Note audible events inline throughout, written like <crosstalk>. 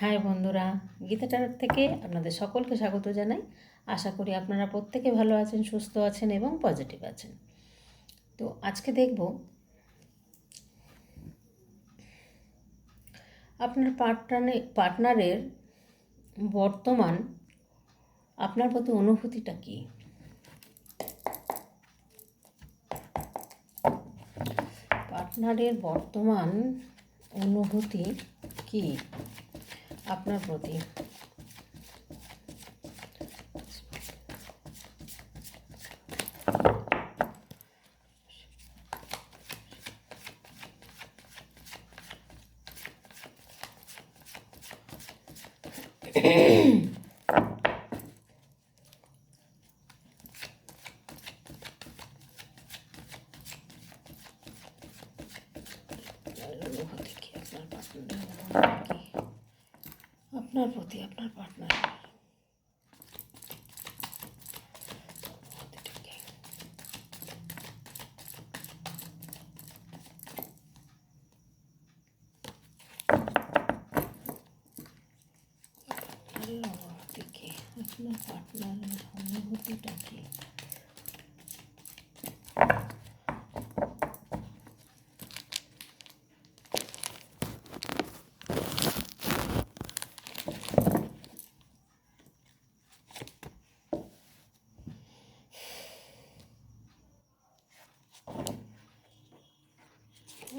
High বন্ধুরা, গীতা টারার থেকে আপনাদের সকলকে স্বাগত জানাই। আশা করি আপনারা প্রত্যেকে ভালো আছেন, সুস্থ আছেন এবং পজিটিভ আছেন। তো আজকে দেখব, আপনার পার্টনারে পার্টনারের বর্তমান আপনার প্রতি অনুভূতিটা কী? পার্টনারের বর্তমান অনুভূতি কি? আপনার প্রতি অনুভূতি কি আপনার পার্টনারের অনুভূতি কি আপনার প্রতি আপনার পার্টনারের অনুভূতিটা কি? পার্টনারের অনুভূতি কি আপনার পার্টনারের অনুভূতিটা কি?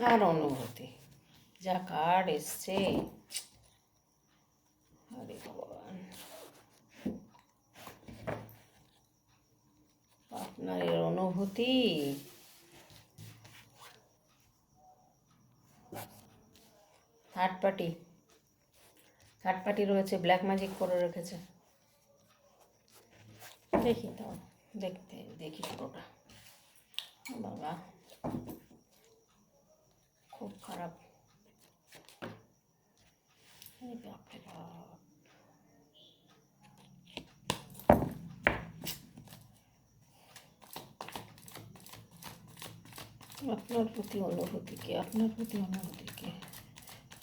আর অনুভূতি যা কার্ড এসছে? হরে ভগবান আপনার এর অনুভূতি? থার্ড পার্টি থার্ড পার্টি রয়েছে ব্ল্যাক ম্যাজিক করে রেখেছে। দেখি তো, দেখতে, দেখি পুরোটা। বাবা, খুব খারাপ। এই বাপরে আপনার প্রতি অনুভূতি কি আপনার প্রতি অনুভূতি কি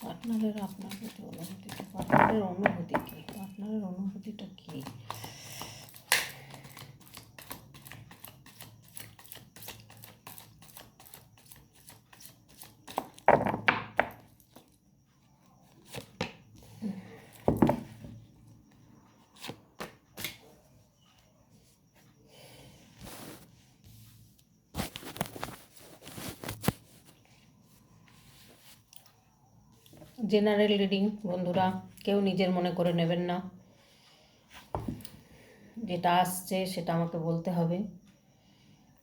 পার্টনারের আপনার প্রতি অনুভূতি কি পার্টনারের অনুভূতি কি পার্টনারের অনুভূতিটা কি জেনারেল রিডিং বন্ধুরা, কেউ নিজের মনে করে নেবেন না। যেটা আসছে, সেটা আমাকে বলতে হবে।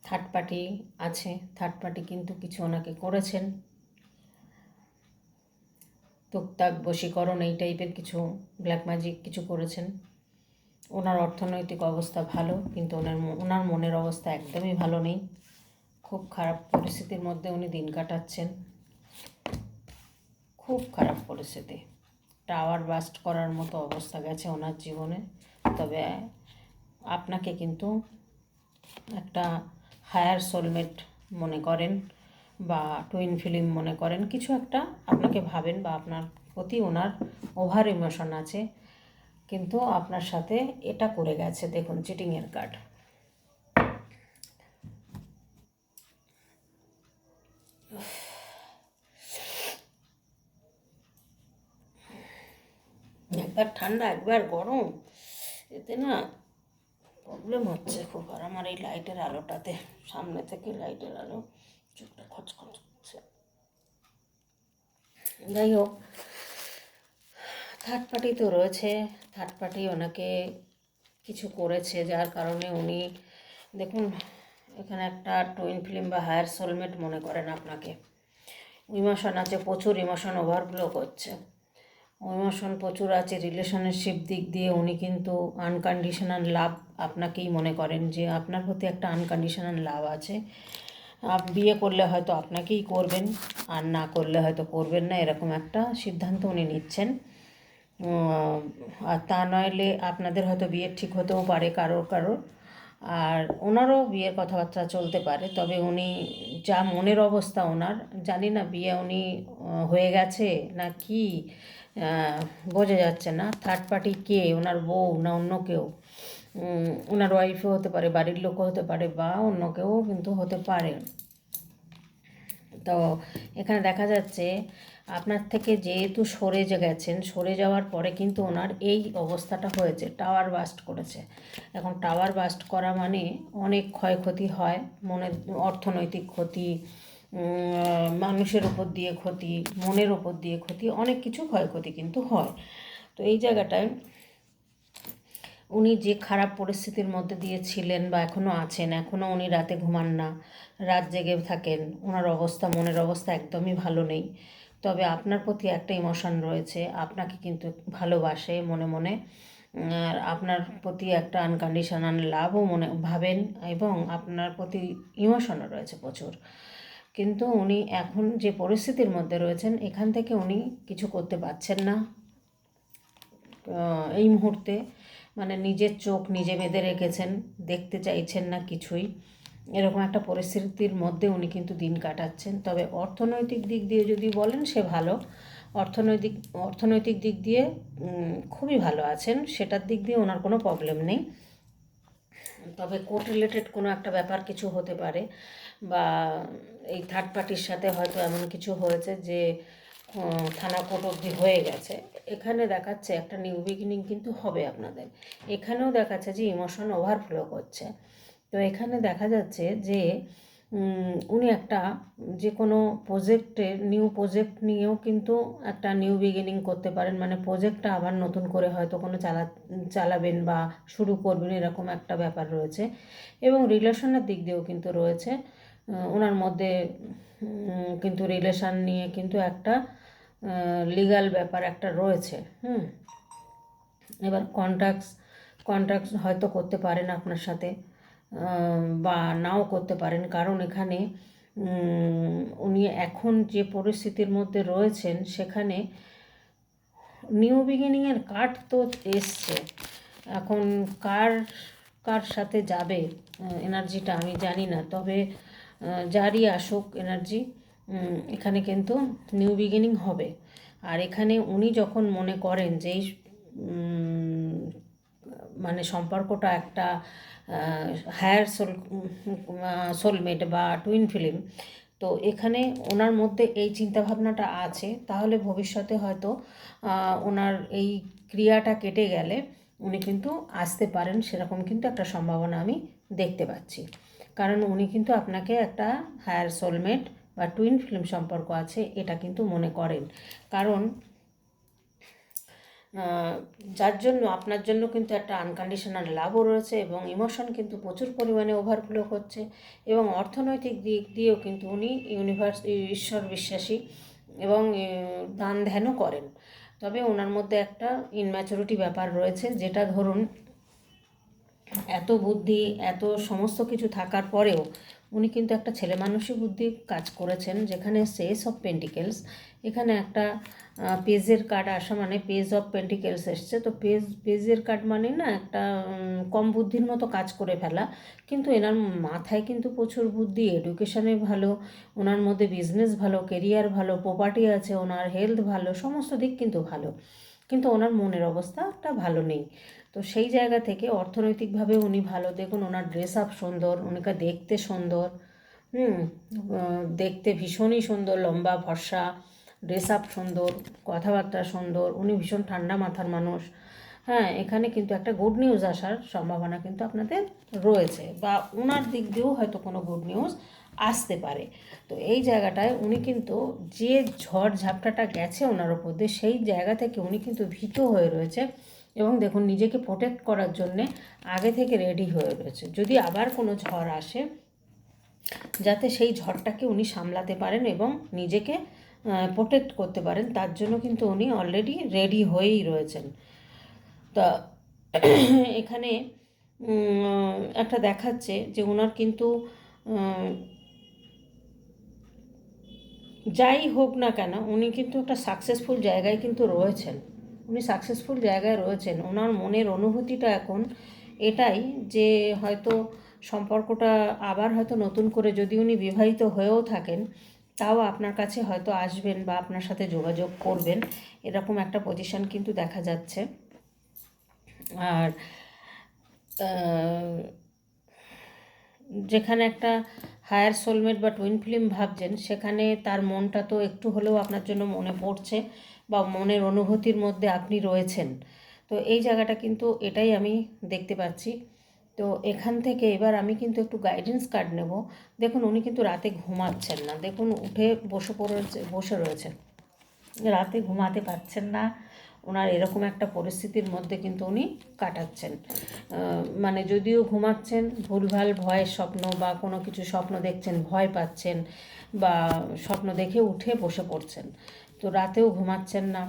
থার্ড পার্টি আছে থার্ড পার্টি কিন্তু কিছু ওনাকে করেছেন। টুকটাক বশীকরণ, এই টাইপের কিছু ব্ল্যাক ম্যাজিক কিছু করেছেন। ওনার অর্থনৈতিক অবস্থা ভালো, কিন্তু ওনার ওনার মনের অবস্থা একদমই ভালো নেই। খুব খারাপ পরিস্থিতির মধ্যে উনি দিন কাটাচ্ছেন। খুব খারাপ পরিস্থিতি। টাওয়ার বাস্ট করার মতো অবস্থা গেছে ওনার জীবনে। তবে আপনাকে কিন্তু একটা হায়ার সোলমেট মনে করেন বা টুইন ফিল্ম মনে করেন, কিছু একটা আপনাকে ভাবেন বা আপনার প্রতি ওনার ওভার ইমোশন আছে। কিন্তু আপনার সাথে এটা করে গেছে, দেখুন, চিটিংয়ের কার্ড। একবার ঠান্ডা, একবার গরম, এতে না প্রবলেম হচ্ছে খুব। আর আমার এই লাইটের আলোটাতে, সামনে থেকে লাইটের আলো চোখটা খচখচ করছে। যাই হোক থার্ড পার্টি তো রয়েছে। থার্ড পার্টি ওনাকে কিছু করেছে, যার কারণে উনি, দেখুন, এখানে একটা টুইন ফিল্ম বা হায়ার সোলমেট মনে করেন আপনাকে। ইমোশন আছে, প্রচুর ইমোশন ওভারফ্লো করছে। ইমোশন প্রচুর আছে রিলেশনশিপ দিক দিয়ে উনি কিন্তু আনকন্ডিশনাল লাভ আপনাকেই মনে করেন যে আপনার প্রতি একটা আনকন্ডিশনাল লাভ আছে। বিয়ে করলে হয়তো আপনাকেই করবেন, আর না করলে হয়তো করবেন না, এরকম একটা সিদ্ধান্ত উনি নিচ্ছেন। আর তা নইলে আপনাদের হয়তো বিয়ে ঠিক হতেও পারে কারোর কারোর। আর ওনারও বিয়ের কথাবার্তা চলতে পারে, তবে উনি যা মনের অবস্থা ওনার, জানি না বিয়ে উনি হয়ে গেছে না কি বোঝা যাচ্ছে না থার্ড পার্টি কে, ওনার বউ না অন্য কেউ ওনার ওয়াইফও হতে পারে, বাড়ির লোকও হতে পারে বা অন্য কেউ কিন্তু হতে পারে। তো এখানে দেখা যাচ্ছে আপনার থেকে যেহেতু সরে যে গেছেন, সরে যাওয়ার পরে কিন্তু ওনার এই অবস্থাটা হয়েছে টাওয়ার বাস্ট করেছে। এখন টাওয়ার বাস্ট করা মানে অনেক ক্ষয়ক্ষতি হয় মনে অর্থনৈতিক ক্ষতি মানুষের উপর দিয়ে ক্ষতি, মনের উপর দিয়ে ক্ষতি, অনেক কিছু ক্ষয়ক্ষতি কিন্তু হয়। তো এই জায়গাটায় উনি যে খারাপ পরিস্থিতির মধ্যে দিয়ে ছিলেন বা এখনও আছেন এখনও উনি রাতে ঘুমান না, রাত জেগে থাকেন, ওনার অবস্থা, মনের অবস্থা একদমই ভালো নেই। তবে আপনার প্রতি একটা ইমোশন রয়েছে, আপনাকে কিন্তু ভালোবাসে মনে মনে। আর আপনার প্রতি একটা আনকন্ডিশনাল লাভও মনে, ভাবেন এবং আপনার প্রতি ইমোশনও রয়েছে প্রচুর। কিন্তু উনি এখন যে পরিস্থিতির মধ্যে রয়েছেন, এখান থেকে উনি কিছু করতে পারছেন না। এই মুহূর্তে মানে নিজের চোখ নিজে বেঁধে রেখেছেন, দেখতে চাইছেন না কিছুই। এরকম একটা পরিস্থিতির মধ্যে উনি কিন্তু দিন কাটাচ্ছেন। তবে অর্থনৈতিক দিক দিয়ে যদি বলেন, সে ভালো। অর্থনৈতিক অর্থনৈতিক দিক দিয়ে খুবই ভালো আছেন। সেটার দিক দিয়ে ওনার কোনো প্রবলেম নেই। তবে কোর্ট রিলেটেড কোনো একটা ব্যাপার কিছু হতে পারে বা এই থার্ড পার্টির সাথে হয়তো এমন কিছু হয়েছে যে থানা কোর্ট অবধি হয়ে গেছে। এখানে দেখাচ্ছে একটা নিউ বিগিনিং কিন্তু হবে আপনাদের। এখানেও দেখাচ্ছে যে ইমোশন ওভারফ্লো করছে। তো এখানে দেখা যাচ্ছে যে উনি একটা যে কোনো প্রজেক্টের নিউ প্রজেক্ট নিয়েও কিন্তু একটা নিউ বিগিনিং করতে পারেন। মানে প্রজেক্টটা আবার নতুন করে হয়তো কোনো চালা, চালাবেন বা শুরু করবেন এরকম একটা ব্যাপার রয়েছে। এবং রিলেশনের দিক দিয়েও কিন্তু রয়েছে। ওনার মধ্যে কিন্তু রিলেশান নিয়ে কিন্তু একটা লিগ্যাল ব্যাপার একটা রয়েছে। হুম? এবার কন্ট্যাক্টস কন্ট্যাক্ট হয়তো করতে পারেন আপনার সাথে। বা নাও করতে পারেন। কারণ এখানে উনি এখন যে পরিস্থিতির মধ্যে রয়েছেন, সেখানে নিউ বিগিনিংয়ের কার্ড তো এসছে। এখন কার কার সাথে যাবে এনার্জিটা আমি জানি না। তবে যারই আসুক এনার্জি এখানে কিন্তু নিউ বিগিনিং হবে। আর এখানে উনি যখন মনে করেন যে মানে সম্পর্কটা একটা হায়ার সোল সোলমেট বা টুইন ফিল্ম তো এখানে ওনার মধ্যে এই চিন্তাভাবনাটা আছে। তাহলে ভবিষ্যতে হয়তো ওনার এই ক্রিয়াটা কেটে গেলে উনি কিন্তু আসতে পারেন। সেরকম কিন্তু একটা সম্ভাবনা আমি দেখতে পাচ্ছি। কারণ উনি কিন্তু আপনাকে একটা হায়ার সোলমেট বা টুইন ফিল্ম সম্পর্ক আছে, এটা কিন্তু মনে করেন। কারণ যার জন্য, আপনার জন্য কিন্তু একটা আনকন্ডিশনাল লাভও রয়েছে এবং ইমোশন কিন্তু প্রচুর পরিমাণে ওভারফ্লো করছে এবং অর্থনৈতিক দিক দিয়েও কিন্তু উনি ইউনিভার্স ঈশ্বর বিশ্বাসী এবং দান ধ্যানও করেন। তবে ওনার মধ্যে একটা ইনম্যাচুরিটি ব্যাপার রয়েছে যেটা ধরুন, এত বুদ্ধি, এত সমস্ত কিছু থাকার পরেও উনি কিন্তু একটা ছেলে মানুষই বুদ্ধি কাজ করেছেন যেখানে সেস অফ পেন্টিকেলস এখানে একটা পেজের কার্ড আসা মানে পেজ অফ পেন্টিকেলস এসছে। তো পেজ পেজের কার্ড মানে না একটা কম বুদ্ধির মতো কাজ করে ফেলা। কিন্তু এনার মাথায় কিন্তু প্রচুর বুদ্ধি এডুকেশানে ভালো, ওনার মধ্যে বিজনেস ভালো কেরিয়ার ভালো প্রপার্টি আছে, ওনার হেলথ ভালো, সমস্ত দিক কিন্তু ভালো। কিন্তু ওনার মনের অবস্থাটা ভালো নেই। তো সেই জায়গা থেকে অর্থনৈতিকভাবে উনি ভালো। দেখুন, ওনার ড্রেস আপ সুন্দর ওনাকে দেখতে সুন্দর, হুম দেখতে ভীষণই সুন্দর, লম্বা ভরসা ড্রেস আপ সুন্দর, কথাবার্তা সুন্দর, উনি ভীষণ ঠান্ডা মাথার মানুষ। হ্যাঁ এখানে কিন্তু একটা গুড নিউজ আসার সম্ভাবনা কিন্তু আপনাদের রয়েছে বা ওনার দিক দিয়েও হয়তো কোনো গুড নিউজ আসতে পারে। তো এই জায়গাটায় উনি কিন্তু যে ঝড় ঝাপটাটা গেছে ওনার ওপর দিয়ে, সেই জায়গা থেকে উনি কিন্তু ভীত হয়ে রয়েছে এবং দেখুন নিজেকে প্রোটেক্ট করার জন্যে আগে থেকে রেডি হয়ে রয়েছে। যদি আবার কোনো ঝড় আসে, যাতে সেই ঝড়টাকে উনি সামলাতে পারেন এবং নিজেকে প্রোটেক্ট করতে পারেন, তার জন্য কিন্তু উনি অলরেডি রেডি হয়েই রয়েছেন। তা <clears throat> এখানে একটা দেখাচ্ছে যে ওনার কিন্তু যাই হোক না কেন, উনি কিন্তু একটা সাকসেসফুল জায়গায় কিন্তু রয়েছেন। উনি সাকসেসফুল জায়গায় রয়েছেন। ওনার মনের অনুভূতিটা এখন এটাই যে হয়তো সম্পর্কটা আবার হয়তো নতুন করে যদি উনি বিবাহিত হয়েও থাকেন তাও আপনার কাছে হয়তো আসবেন বা আপনার সাথে যোগাযোগ করবেন। এরকম একটা পজিশন কিন্তু দেখা যাচ্ছে। আর যেখানে একটা হায়ার সোলমেট বা টুইন ফিল্ম ভাবছেন, সেখানে তার মনটা তো একটু হলেও আপনার জন্য মনে পড়ছে বা মনের অনুভূতির মধ্যে আপনি রয়েছেন। তো এই জায়গাটা কিন্তু এটাই আমি দেখতে পাচ্ছি। তো এখান থেকে এবার আমি কিন্তু একটু গাইডেন্স কার্ড নেব। দেখুন, উনি কিন্তু রাতে ঘুমাচ্ছেন না। দেখুন, উঠে বসে পড়েছে, বসে রয়েছেন রাতে ঘুমাতে পারছেন না। ওনার এরকম একটা পরিস্থিতির মধ্যে কিন্তু উনি কাটাচ্ছেন। মানে যদিও ঘুমাচ্ছেন, ভুলভাল ভয়ের স্বপ্ন বা কোনো কিছু স্বপ্ন দেখছেন, ভয় পাচ্ছেন বা স্বপ্ন দেখে উঠে বসে পড়ছেন। তো রাতেও ঘুমাচ্ছেন না।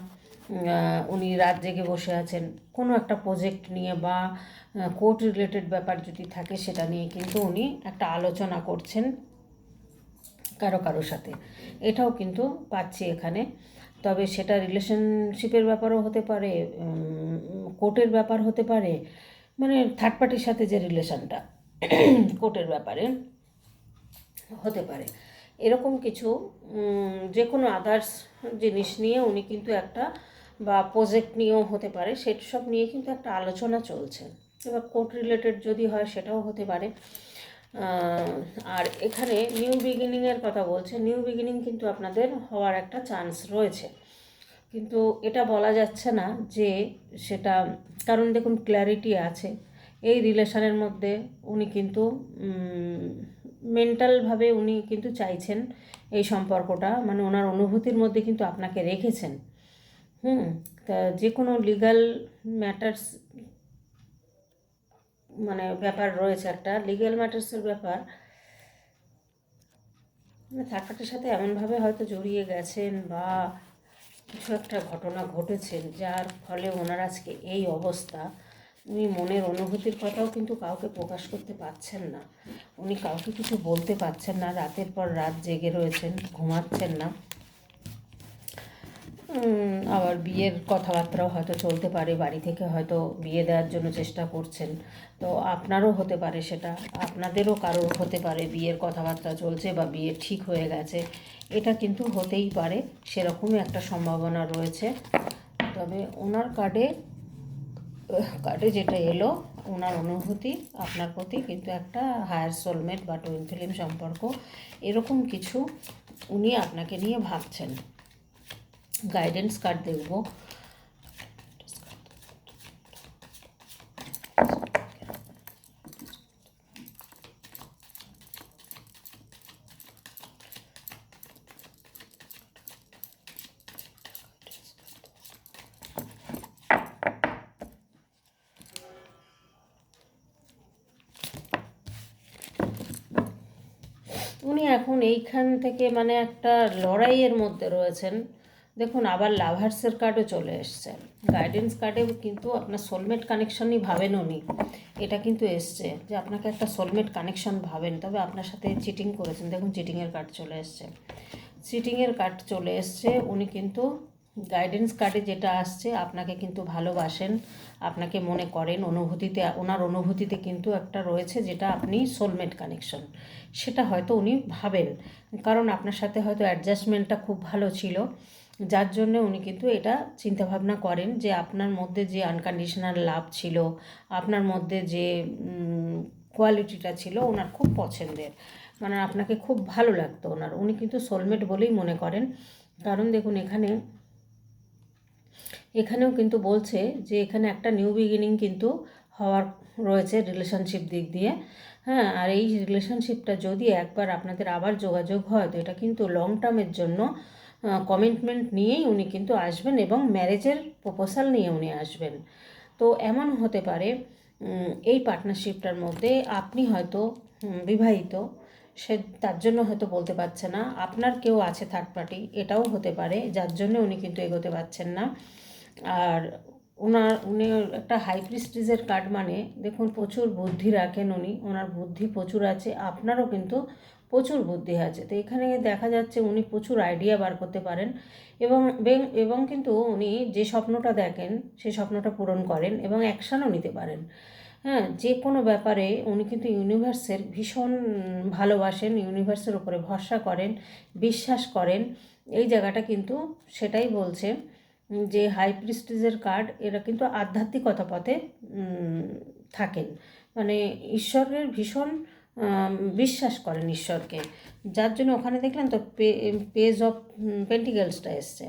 উনি রাত জেগে বসে আছেন। কোনো একটা প্রজেক্ট নিয়ে বা কোর্ট রিলেটেড ব্যাপার যদি থাকে সেটা নিয়ে কিন্তু উনি একটা আলোচনা করছেন কারও কারও সাথে। এটাও কিন্তু পাচ্ছি এখানে। তবে সেটা রিলেশনশিপের ব্যাপারও হতে পারে কোর্টের ব্যাপার হতে পারে মানে থার্ড পার্টির সাথে যে রিলেশনটা কোর্টের ব্যাপারে হতে পারে। এরকম কিছু যে কোনো আদার্স জিনিস নিয়ে উনি কিন্তু একটা বা প্রজেক্ট নিয়েও হতে পারে, সেসব নিয়ে কিন্তু একটা আলোচনা চলছে। এবার কোর্ট রিলেটেড যদি হয় সেটাও হতে পারে। আর এখানে নিউ বিগিনিংয়ের কথা বলছে নিউ বিগিনিং কিন্তু আপনাদের হওয়ার একটা চান্স রয়েছে। কিন্তু এটা বলা যাচ্ছে না যে সেটা, কারণ দেখুন ক্ল্যারিটি আছে। এই রিলেশনের মধ্যে উনি কিন্তু মেন্টালভাবে উনি কিন্তু চাইছেন এই সম্পর্কটা মানে ওনার অনুভূতির মধ্যে কিন্তু আপনাকে রেখেছেন। হুম, তা যে কোনো লিগাল ম্যাটার্স মানে ব্যাপার রয়েছে একটা লিগ্যাল ম্যাটার্সের ব্যাপার। পার্টির সাথে এমনভাবে হয়তো জড়িয়ে গেছেন বা কিছু একটা ঘটনা ঘটেছে যার ফলে ওনার আজকে এই অবস্থা। উনি মনের অনুভূতির কথাও কিন্তু কাউকে প্রকাশ করতে পারছেন না। উনি কাউকে কিছু বলতে পারছেন না, রাতের পর রাত জেগে রয়েছেন, ঘুমাচ্ছেন না। আবার বিয়ের কথাবার্তাও হয়তো চলতে পারে, বাড়ি থেকে হয়তো বিয়ে দেওয়ার জন্য চেষ্টা করছেন। তো আপনারও হতে পারে সেটা, আপনাদেরও কারোর হতে পারে বিয়ের কথাবার্তা চলছে বা বিয়ে ঠিক হয়ে গেছে। এটা কিন্তু হতেই পারে, সেরকমই একটা সম্ভাবনা রয়েছে। তবে ওনার কার্ডে কার্ডে যেটা এলো, ওনার অনুভূতি, আপনার প্রতি কিন্তু একটা হায়ার সোলমেট বা টুইন ফিল্ম সম্পর্ক, এরকম কিছু উনি আপনাকে নিয়ে ভাবছেন। গাইডেন্স কার্ড দেখব উনি এখন এইখান থেকে মানে একটা লড়াইয়ের মধ্যে রয়েছেন। দেখুন, আবার লাভার্সের কার্ডও চলে এসছে। গাইডেন্স কার্ডে কিন্তু আপনার সোলমেট কানেকশনই ভাবেন উনি। এটা কিন্তু এসছে যে আপনাকে একটা সোলমেট কানেকশন ভাবেন। তবে আপনার সাথে চিটিং করেছেন। দেখুন চিটিংয়ের কার্ড চলে এসছে। চিটিংয়ের কার্ড চলে এসছে, উনি কিন্তু গাইডেন্স কার্ডে যেটা আসছে, আপনাকে কিন্তু ভালোবাসেন, আপনাকে মনে করেন, অনুভূতিতে, ওনার অনুভূতিতে কিন্তু একটা রয়েছে যেটা আপনি সোলমেট কানেকশন সেটা হয়তো উনি ভাবেন। কারণ আপনার সাথে হয়তো অ্যাডজাস্টমেন্টটা খুব ভালো ছিল। যার জন্য উনি কিন্তু এটা চিন্তাভাবনা করেন যে আপনার মধ্যে যে আনকন্ডিশনাল লাভ ছিল, আপনার মধ্যে যে কোয়ালিটিটা ছিল ওনার খুব পছন্দের। মানে আপনাকে খুব ভালো লাগতো ওনার। উনি কিন্তু সোলমেট বলেই মনে করেন। কারণ দেখুন, এখানে, এখানেও কিন্তু বলছে যে এখানে একটা নিউ বিগিনিং কিন্তু হওয়ার রয়েছে রিলেশনশিপ দিক দিয়ে। হ্যাঁ আর এই রিলেশনশিপটা যদি একবার আপনাদের আবার যোগাযোগ হয়, তো এটা কিন্তু লং টার্মের জন্য কমিটমেন্ট নিয়েই উনি কিন্তু আসবেন এবং ম্যারেজের প্রপোজাল নিয়ে উনি আসবেন। তো এমন হতে পারে এই পার্টনারশিপটার মধ্যে আপনি হয়তো বিবাহিত, সে তার জন্য হয়তো বলতে পারছে না, আপনার কেউ আছে থার্ড পার্টি এটাও হতে পারে, যার জন্য উনি কিন্তু এগোতে পারছেন না। আর ওনার উনি একটা হাই প্রিস্টিজের কার্ড মানে দেখুন প্রচুর বুদ্ধি রাখেন উনি, ওনার বুদ্ধি প্রচুর আছে, আপনারও কিন্তু প্রচুর বুদ্ধি আছে। তো এখানে দেখা যাচ্ছে উনি প্রচুর আইডিয়া বার করতে পারেন এবং এবং কিন্তু উনি যে স্বপ্নটা দেখেন সেই স্বপ্নটা পূরণ করেন এবং অ্যাকশানও নিতে পারেন। হ্যাঁ যে কোনো ব্যাপারে উনি কিন্তু ইউনিভার্সের ভীষণ ভালোবাসেন ইউনিভার্সের উপরে ভরসা করেন, বিশ্বাস করেন। এই জায়গাটা কিন্তু সেটাই বলছে যে হাই প্রিস্টিজের কার্ড এরা কিন্তু আধ্যাত্মিকতা পথে থাকেন। মানে ঈশ্বরের ভীষণ বিশ্বাস করেন ঈশ্বরকে। যার জন্য ওখানে দেখলেন তো পেজ অফ পেন্টিকেলসটা এসছে।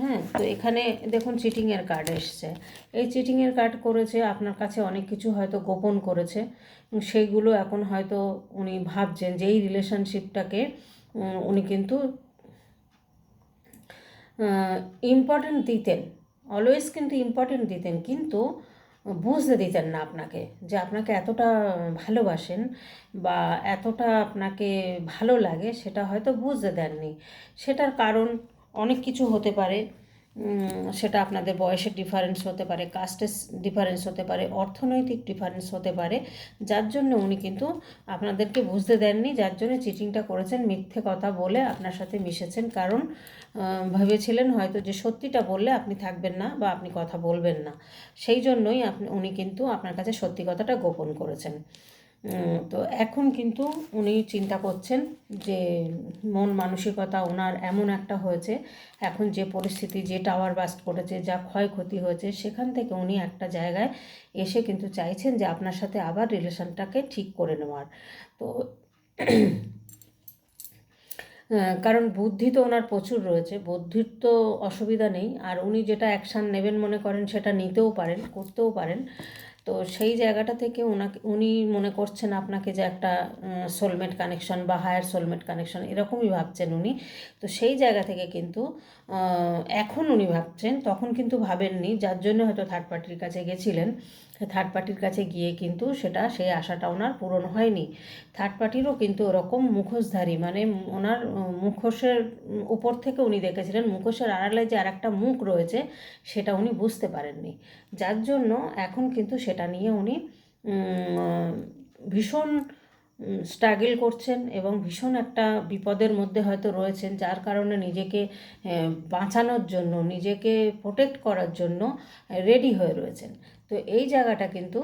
হ্যাঁ তো এখানে দেখুন চিটিংয়ের কার্ড এসছে। এই চিটিংয়ের কার্ড করেছে, আপনার কাছে অনেক কিছু হয়তো গোপন করেছে। সেইগুলো এখন হয়তো উনি ভাবছেন যে এই রিলেশনশিপটাকে উনি কিন্তু ইম্পর্টেন্ট দিতেন। অলওয়েজ কিন্তু ইম্পর্টেন্ট দিতেন। কিন্তু বুঝতে দিতেন না আপনাকে যে আপনাকে এতটা ভালোবাসেন বা এতটা আপনাকে ভালো লাগে, সেটা হয়তো বুঝতে দেননি। সেটার কারণ অনেক কিছু হতে পারে। সেটা আপনাদের বয়সের ডিফারেন্স হতে পারে কাস্টের ডিফারেন্স হতে পারে, অর্থনৈতিক ডিফারেন্স হতে পারে। যার জন্য উনি কিন্তু আপনাদেরকে বুঝতে দেননি, যার জন্য চিটিংটা করেছেন মিথ্যে কথা বলে আপনার সাথে মিশেছেন। কারণ ভেবেছিলেন হয়তো যে সত্যিটা বললে আপনি থাকবেন না বা আপনি কথা বলবেন না। সেই জন্যই আপনি, উনি কিন্তু আপনার কাছে সত্যি কথাটা গোপন করেছেন। তো এখন কিন্তু উনি চিন্তা করছেন যে মন মানসিকতা ওনার এমন একটা হয়েছে এখন যে পরিস্থিতি যে টাওয়ার বাস্ট করেছে যা ক্ষয়ক্ষতি হয়েছে সেখান থেকে উনি একটা জায়গায় এসে কিন্তু চাইছেন যে আপনার সাথে আবার রিলেশনটাকে ঠিক করে নেওয়ার। তো <clears throat> কারণ বুদ্ধি তো ওনার প্রচুর রয়েছে বুদ্ধির তো অসুবিধা নেই আর উনি যেটা অ্যাকশান নেবেন মনে করেন সেটা নিতেও পারেন করতেও পারেন। তো সেই জায়গাটা থেকে ওনাকে, উনি মনে করছেন আপনাকে যে একটা সোলমেট কানেকশন বা হায়ার সোলমেট কানেকশন এরকমই ভাবছেন উনি। তো সেই জায়গা থেকে কিন্তু এখন উনি ভাবছেন, তখন কিন্তু ভাবেননি, যার জন্য হয়তো থার্ড পার্টির কাছে গেছিলেন। থার্ড পার্টির কাছে গিয়ে কিন্তু সেটা, সেই আশাটা ওনার পূরণ হয়নি। থার্ড পার্টিরও কিন্তু ওরকম মুখোশধারী মানে ওনার মুখোশের উপর থেকে উনি দেখেছিলেন, মুখোশের আড়ালে যে আর একটা মুখ রয়েছে, সেটা উনি বুঝতে পারেননি। যার জন্য এখন কিন্তু সেটা নিয়ে উনি ভীষণ স্ট্রাগল করছেন এবং ভীষণ একটা বিপদের মধ্যে হয়তো রয়েছেন, যার কারণে নিজেকে বাঁচানোর জন্য, নিজেকে প্রোটেক্ট করার জন্য রেডি হয়ে রয়েছেন। তো এই জায়গাটা কিন্তু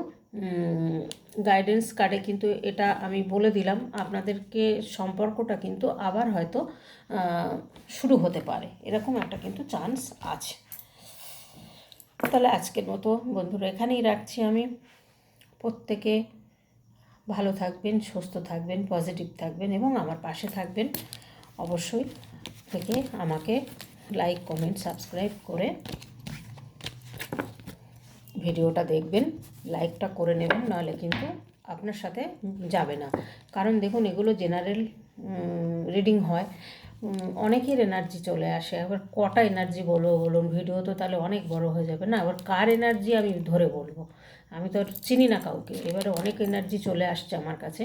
গাইডেন্স কার্ডে কিন্তু এটা আমি বলে দিলাম। আপনাদেরকে সম্পর্কটা কিন্তু আবার হয়তো শুরু হতে পারে। এরকম একটা কিন্তু চান্স আছে। তাহলে আজকের মতো বন্ধুরা এখানেই রাখছি আমি। প্রত্যেকে ভালো থাকবেন, সুস্থ থাকবেন পজিটিভ থাকবেন এবং আমার পাশে থাকবেন। অবশ্যই থেকে আমাকে লাইক কমেন্ট সাবস্ক্রাইব করে ভিডিওটা দেখবেন লাইকটা করে নেবেন, নাহলে কিন্তু আপনার সাথে যাবে না। কারণ দেখুন, এগুলো জেনারেল রিডিং হয়। অনেকের এনার্জি চলে আসে। এবার কটা এনার্জি বলব বলুন ভিডিও তো তাহলে অনেক বড় হয়ে যাবে না? আবার কার এনার্জি আমি ধরে বলব? আমি তো চিনি না কাউকে। এবারে অনেক এনার্জি চলে আসছে আমার কাছে।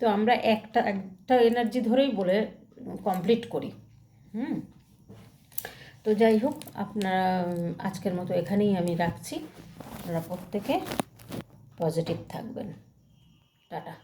তো আমরা একটা একটা এনার্জি ধরেই বলে কমপ্লিট করি। হুম? তো যাই হোক, আপনারা আজকের মতো এখানেই আমি রাখছি। আপনারা প্রত্যেকে পজিটিভ থাকবেন। টাটা।